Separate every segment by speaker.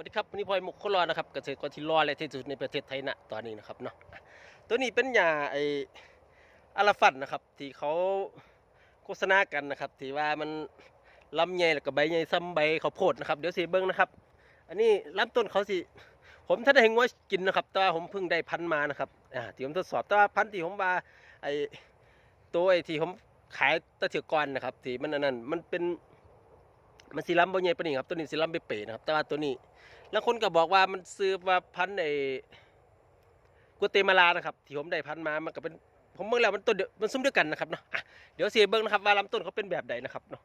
Speaker 1: วัสดีครับวันนี้พลอยมุกคนรอนะครับเกษตรกรที่รอและที่สุดในประเทศไทยณตอนนี้นะครับเนาะตัวนี้เป็นยาไออาราฟันนะครับ ที่เขาโฆษณากันนะครับที่ว่ามันลำใหญ่แล้วก็ใบใหญ่ซ้ำใบเขาโพดนะครับเดี๋ยวสิเบิ้งนะครับ อันนี้ลำต้นเขาสิผมถ้าได้เห็นว่ากินนะครับแต่ว่าผมเพิ่งได้พันมานะครับอ่าที่ผมทดสอบแต่ว่าพันที่ผมว่าไอตัวไอที่ผมขายตะเถือกก่อนนะครับที่มันอันนั้นมันเป็น มันสีล้ำบ่ใหญ่ปานนี้ครับตัวนี้สีล้ำเป๋ๆนะครับ แต่ว่าตัวนี้ แล้วคนก็บอกว่ามันซื้อมาพันไอ้กัวเตมาลานะครับที่ผมได้พันมามันก็เป็นผมเบิ่งแล้วมันต้นเดียวมันซุ้มเดียวกันนะครับเนาะะเดี๋ยวเสียเบิ่งนะครับว่าลำต้นเขาเป็นแบบใดนะครับเนาะ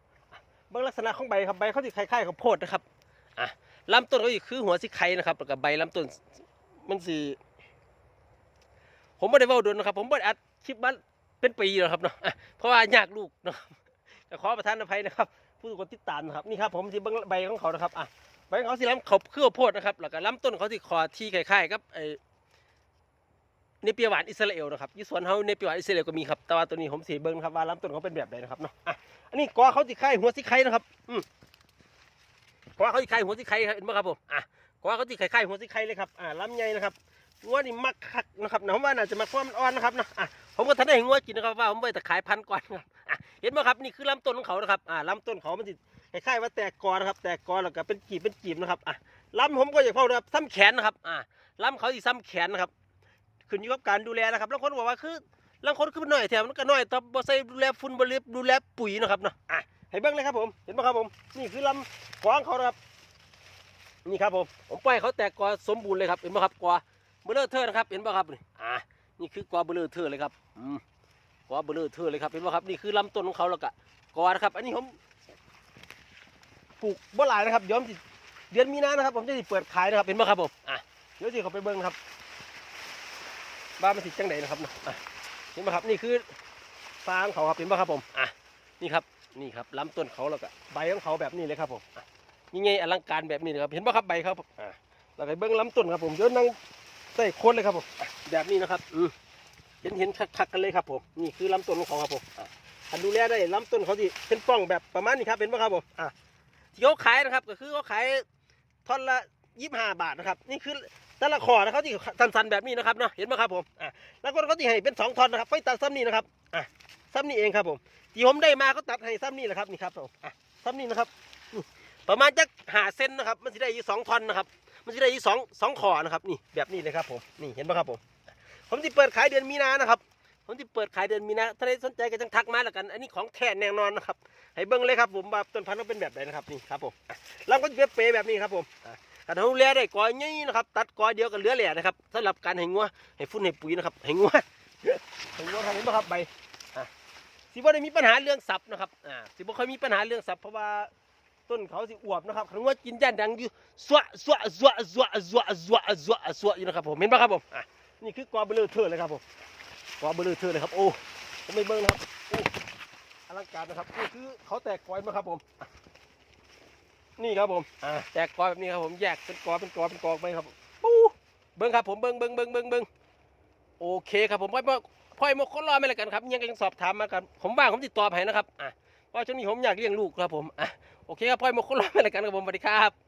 Speaker 1: เบิ่งลักษณะของใบครับใบเขาสิคล้ายๆข้าวโพดนะครับอะลำต้นเขาสิคือหัวสิไข่นะครับแล้วก็ใบลำต้นมันสิผมไม่ได้เว้าดนนะครับ ผมบ่ได้อัดคลิปมาเป็นปีแล้วครับเนาะะเพราะว่ายากลูกเนาะ ก็ขอประทานอภัยนะครับ ผู้กดติดตามนะครับนี่ครับผมสิเบิ่ใบของเขานะครับอะใบของเขาสิล้ำเขาเครือโพดนะครับแล้วก็ล้ำต้นเขาสิคอที่คล้ายๆกับไอ้เนเปียหวานอิสราเอลนะครับยี่สวนเขาเนเปียหวานอิสราเอลก็มีครับแต่ว่าตัวนี้ผมสีเบิ้งครับว่าล้ำต้นเขาเป็นแบบไหนนะครับเนาะอะอันนี้กอเขาสิไข่หัวสิไข่นะครับอืมกอเขาสิไข่หัวสิไข่เห็นไหมครับผมอะกอเขาสิไข่ไข่หัวสิไข่เลยครับอะล้ำใหญ่นะครับงัวนี่มักคักนะครับนะผมว่าน่าจะมักความนอ่อนนะครับเนาะอะผมก็ทันได้เห็นงัวกินนะครับว่าผมไปแต่ขายพันก่อนครับ ห็นไหมครับนี่คือลำต้นของเขานะครับอะลำต้นเขามันสิคล้ายๆว่าแตกกอนะครับ แตกกอแล้วก็เป็นกีบเป็นกีบนะครับอะลำผมก็อยากเฝ้านะครับซ้ำแขนนะครับอะลำเขาสิซ้ำแขนนะครับขึ้นอยู่กับการดูแลนะครับแล้วคนบอกว่าคือลางคนคือมันน้อยแถมมันก็หน้อยต่บ่ใส่ดูแลฝุ่นบรียบดูแลปุ๋ยนะครับเนาะอะให้เบิ่งเลยครับผมเห็นไหมครับผมนี่คือลำกวางเขานะครับนี่ครับผมผมปล่อยเขาแตกกอสมบูรณ์เลยครับเห็นไหมครับกอเบลเลอร์เทอร์นะครับเห็นไหมครับนี่อะนี่คือกอเบลเลอร์เทอร์เลยครับอืม กอเบลอเทอเลยครับเห็นไหมครับนี่คือลำต้นของเขาแล้วก็กอนะครับ อันนี้ผมปลูกบ่หลายนะครับยวผมสิเดือนมีนานะครับ ผมจะสิเปิดขายนะครับเห็นไหมครับผมอะเดี๋ยวสิเขาไปเบิ้งครับบ้านมันสิจังไดนะครับเนาะเห็นไหมครับนี่คือฟางเขาครับเห็นไหมครับผมอะนี่ครับนี่ครับลำต้นเขาแล้วก็ใบของเขาแบบนี้เลยครับผมอะนี่ไงอลังการแบบนี้นะครับ เห็นไหมครับใบเขาครับอะเราไปเบิ้งลำต้นครับผมเดี๋ยวนั่งใส่โคนเลยครับผมแบบนี้นะครับอืม เห็นเห็นคักๆกันเลยครับผมนี่คือลำต้นของเขาครับผมอะถ้าดูแลได้ลำต้นเขาสิเป็นป้องแบบประมาณนี้ครับเห็นไหมครับผมอะที่เขาขายนะครับ ก็คือเขาขายท่อนละยี่ห้าบาทนะครับ นี่คือแต่ละคอนะเขาที่สันๆแบบนี้นะครับเนาะเห็นไหมครับผมอะแล้วก็เขาที่ให้เป็นสองท่อนนะครับไฟตัดซ้ำนี่นะครับอะซ้ำนี่เองครับผมที่ผมได้มาก็ตัดให้ซ้ำนี่แหละครับนี่ครับผมอะซ้ำนี่นะครับประมาณจักหาเซนนะครับ มันจะได้ยู่สองท่อนนะครับ มันจะได้ยู่สองสองคอนะครับ นี่แบบนี้เลยครับผมนี่เห็นไหมครับผม ผมที่เปิดขายเดือนมีนานะครับ ผมที่เปิดขายเดือนมีนาถ้าได้สนใจก็จังทักมาแล้วกัน อันนี้ของแท้แน่นอนนะครับ ให้เบิ้งเลยครับผมว่าต้นพันธุ์มันเป็นแบบไหนนะครับนี่ครับผมอะลำก็จะเป็นเปรย์แบบนี้ครับผมอะการดูแลได้กอยนี้นะครับตัดกอยเดียวกันเหลือแหล่นะครับสำหรับการให้งัวให้ฟุ้นให้ปุ๋ยนะครับให้งัวให้งัวทำเห็นไหมครับใบสิบ่ได้มีปัญหาเรื่องสับนะครับอ่าสิบ่ค่อยมีปัญหาเรื่องสับเพราะว่าต้นเขาสิอวบนะครับขันงัวกินย่านดังอยู่สวะสวะสวะสวะสวะสวะสวะสวะอยู่นะครับผมเห็นไหมครับผมอะ นี่คือกอเบลอเทอร์เลยครับผมกอเบลอเทอร์เลยครับ โอ้ผมไม่เบิ้งนะครับโอ้อลังการนะครับนี่คือเขาแตกกอยมาครับผมอะนี่ครับผมอ่าแตกกอยแบบนี้ครับผมแยกเป็นกอเป็นกอเป็นกอไปครับปู๊เบิ้งครับผมเบิ้งเบิ้งเบิ้งเบิ้งเบิ้งโอเคครับผมพ่อยพ่อยพ่อยมกคนรอไม่ละกันครับยังก็ยังสอบถามมากันผมว่างผมติดต่อให้นะครับอะเพราะช่วงนี้ผมอยากเลี้ยงลูกครับผมอะโอเคครับพ่อยมกคนรอไม่ละกันครับผมสวัสดีครับ